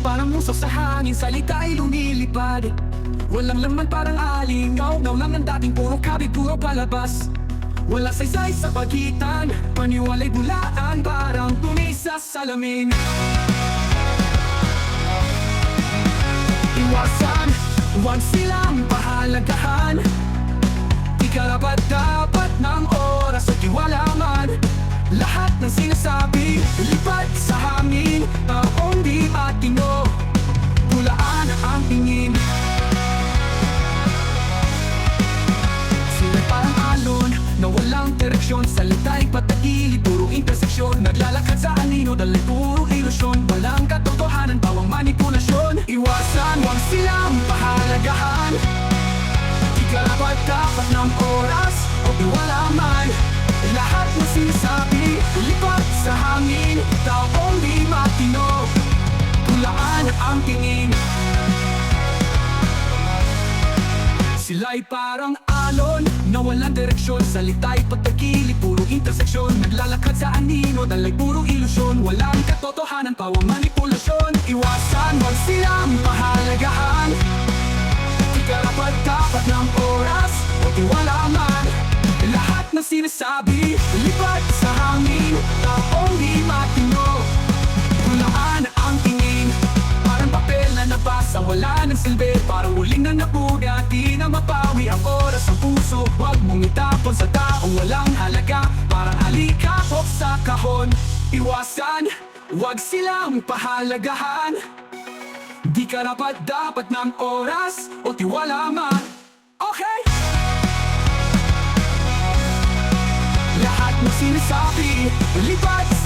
Parang muso sa hangin Salita ay lumilipad. Walang laman parang alingaw. Ngaw lang ng dating puro kabi Puro palabas. Wala saysay sa pagitan Paniwalay bulaan Parang tumi sa salamin Iwasan Huwag silang pahalagahan. Di karapat dapat ng oras at tiwala man Lahat ng sinasabi Lipat sa hangin. Taong di matino Dahil puro ilusyon. Walang katotohanan Bawang manipulasyon. Iwasan Huwag silang pahalagahan. Di karapat dapat ng oras O tiwala man Lahat ng sinasabi Lipat sa hangin. Taong di matino Pulaan ang tingin. Sila'y parang alon Na walang direksyon Salita'y patagili Puro interseksyon. Naglalakad sa anino Dalay puro ilusyon. Walang katotohanan Pawang manipulasyon Iwasan. Huwag silang pahalagahan Di karapat dapat ng oras O tiwala man Lahat ng sinasabi Lipat sa hangin. Taong di matino Hulaan ang tingin. Parang papel na nabasa Wala ng silbi. Parang uling na nabuga Di na mapawi ang oras ang puso. Huwag mong itapon sa taong walang halaga. Parang alikabok sa kahon. Iwasan Huwag silang pahalagahan. Di karapat dapat ng oras O tiwala man. Okay? Lahat ng sinasabi Lipat